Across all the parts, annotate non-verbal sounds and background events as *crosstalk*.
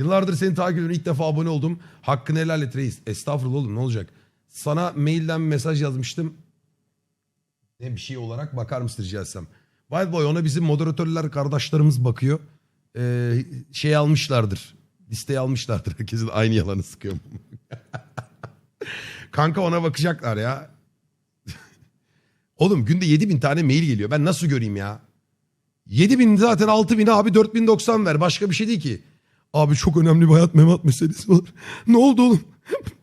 Yıllardır seni takip ediyorum. İlk defa abone oldum. Hakkını helal et reis. Estağfurullah oğlum ne olacak? Sana mailden mesaj yazmıştım. Ne bir şey olarak bakar mısın rica etsem? Wild Boy ona bizim moderatörler kardeşlerimiz bakıyor. Ee, şey almışlardır. Listeye almışlardır. *laughs* Herkesin aynı yalanı sıkıyor. *laughs* Kanka ona bakacaklar ya. *laughs* Oğlum günde 7000 tane mail geliyor. Ben nasıl göreyim ya? 7000 zaten 6000 abi 4090 ver. Başka bir şey değil ki. Abi çok önemli bir hayat memat meselesi var. Ne oldu oğlum?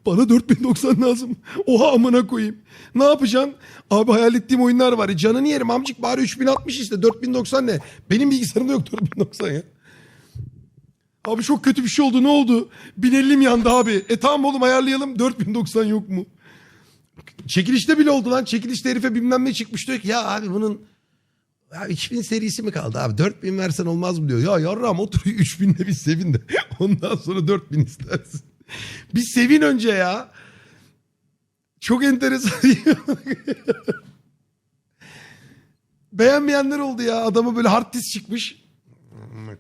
Bana 4090 lazım. Oha amına koyayım. Ne yapacaksın? Abi hayal ettiğim oyunlar var. ya. Canını yerim amcık bari 3060 işte 4090 ne? Benim bilgisayarımda yok 4090 ya. Abi çok kötü bir şey oldu ne oldu? 1050 mi yandı abi? E tamam oğlum ayarlayalım 4090 yok mu? Çekilişte bile oldu lan. Çekilişte herife bilmem ne çıkmış diyor ki ya abi bunun ya 3000 serisi mi kaldı abi? 4000 versen olmaz mı diyor. Ya yarram otur *laughs* 3000'de bir sevin de. *laughs* Ondan sonra 4000 istersin. *laughs* Bir sevin önce ya. Çok enteresan. Beğenmeyenler oldu ya. Adama böyle hard disk çıkmış.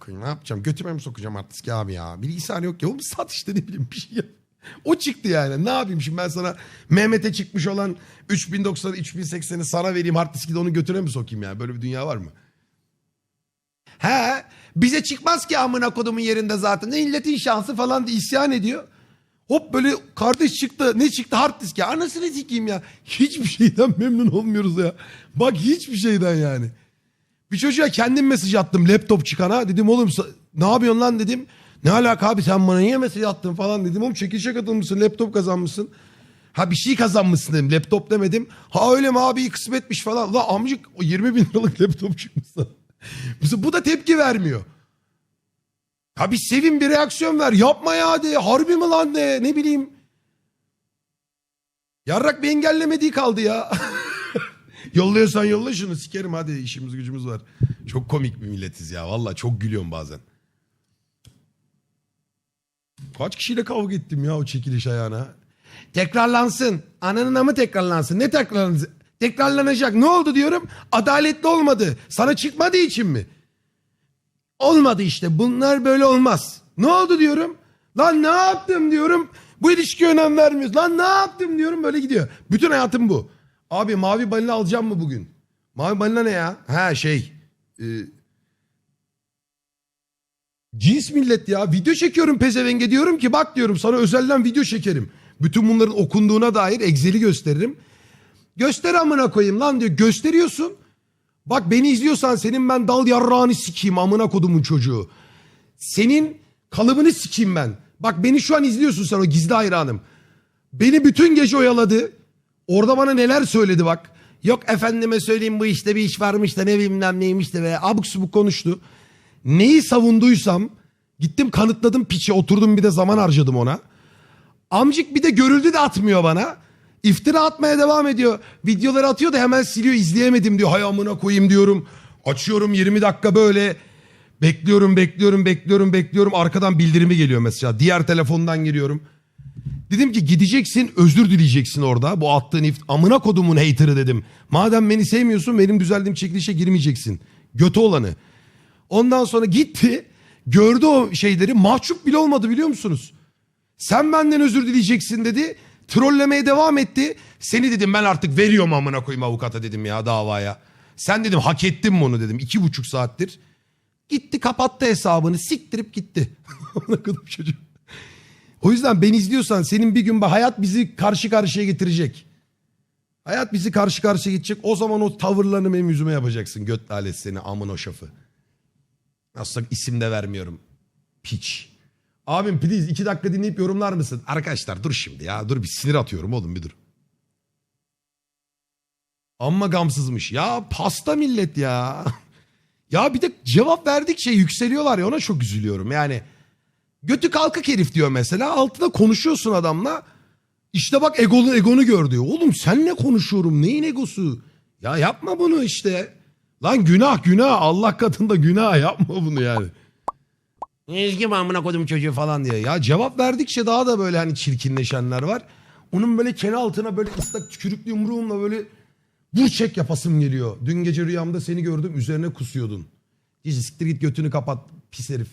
Ne yapacağım? Götüme mi sokacağım hard diski abi ya? Bilgisayar yok ya. Oğlum sat işte ne bileyim bir şey yap. O çıktı yani. Ne yapayım şimdi ben sana Mehmet'e çıkmış olan 3090 3080'i sana vereyim hard diski de onu götüre mi sokayım ya? Böyle bir dünya var mı? He bize çıkmaz ki amına kodumun yerinde zaten. Ne illetin şansı falan diye isyan ediyor. Hop böyle kardeş çıktı. Ne çıktı? Hard disk ya. Anasını sikeyim ya. Hiçbir şeyden memnun olmuyoruz ya. Bak hiçbir şeyden yani. Bir çocuğa kendim mesaj attım laptop çıkana. Dedim oğlum ne yapıyorsun lan dedim. Ne alaka abi sen bana niye mesaj attın falan dedim. Oğlum çekilişe katılmışsın laptop kazanmışsın. Ha bir şey kazanmışsın dedim laptop demedim. Ha öyle mi abi kısmetmiş falan. La amcık o 20 bin liralık *laughs* laptop çıkmış sana. Bu da tepki vermiyor. Ha bir sevin bir reaksiyon ver. Yapma ya de. Harbi mi lan de. Ne bileyim. Yarrak bir engellemediği kaldı ya. *laughs* Yolluyorsan yolla şunu sikerim hadi işimiz gücümüz var. Çok komik bir milletiz ya valla çok gülüyorum bazen. Kaç kişiyle kavga ettim ya o çekiliş ayağına. Tekrarlansın. Ananın amı tekrarlansın. Ne tekrarlansın? Tekrarlanacak. Ne oldu diyorum? Adaletli olmadı. Sana çıkmadığı için mi? Olmadı işte. Bunlar böyle olmaz. Ne oldu diyorum? Lan ne yaptım diyorum. Bu ilişkiye önem vermiyoruz. Lan ne yaptım diyorum böyle gidiyor. Bütün hayatım bu. Abi mavi balina alacağım mı bugün? Mavi balina ne ya? Ha şey. e, cins millet ya. Video çekiyorum pezevenge diyorum ki bak diyorum sana özelden video çekerim. Bütün bunların okunduğuna dair Excel'i gösteririm. Göster amına koyayım lan diyor. Gösteriyorsun. Bak beni izliyorsan senin ben dal yarrağını sikeyim amına kodumun çocuğu. Senin kalıbını sikeyim ben. Bak beni şu an izliyorsun sen o gizli hayranım. Beni bütün gece oyaladı. Orada bana neler söyledi bak. Yok efendime söyleyeyim bu işte bir iş varmış da ne bilmem neymiş de ve abuk subuk konuştu. Neyi savunduysam gittim kanıtladım piçe oturdum bir de zaman harcadım ona. Amcık bir de görüldü de atmıyor bana. İftira atmaya devam ediyor. Videoları atıyor da hemen siliyor izleyemedim diyor. Hay amına koyayım diyorum. Açıyorum 20 dakika böyle. Bekliyorum bekliyorum bekliyorum bekliyorum. Arkadan bildirimi geliyor mesela. Diğer telefondan giriyorum. Dedim ki gideceksin özür dileyeceksin orada. Bu attığın ift amına kodumun hater'ı dedim. Madem beni sevmiyorsun benim düzeldiğim çekilişe girmeyeceksin. Götü olanı. Ondan sonra gitti. Gördü o şeyleri. Mahcup bile olmadı biliyor musunuz? Sen benden özür dileyeceksin dedi. Trollemeye devam etti. Seni dedim ben artık veriyorum amına koyayım avukata dedim ya davaya. Sen dedim hak ettin bunu dedim. iki buçuk saattir. Gitti kapattı hesabını siktirip gitti. *laughs* Koydum çocuğum. O yüzden beni izliyorsan senin bir gün hayat bizi karşı karşıya getirecek. Hayat bizi karşı karşıya gidecek. O zaman o tavırlarını benim yüzüme yapacaksın. Göt lalet seni amın o şafı. Aslında isim de vermiyorum. Piç. Abim please iki dakika dinleyip yorumlar mısın? Arkadaşlar dur şimdi ya. Dur bir sinir atıyorum oğlum bir dur. Amma gamsızmış. Ya pasta millet ya. *laughs* ya bir de cevap verdikçe yükseliyorlar ya ona çok üzülüyorum. Yani götü kalkık herif diyor mesela. Altında konuşuyorsun adamla. İşte bak egolu egonu gör diyor. Oğlum senle konuşuyorum. Neyin egosu? Ya yapma bunu işte. Lan günah günah. Allah katında günah *laughs* yapma bunu yani. Ezgi amına kodum çocuğu falan diye. Ya cevap verdikçe daha da böyle hani çirkinleşenler var. Onun böyle kene altına böyle ıslak tükürüklü yumruğumla böyle vur çek yapasım geliyor. Dün gece rüyamda seni gördüm üzerine kusuyordun. Dizi siktir git götünü kapat pis herif.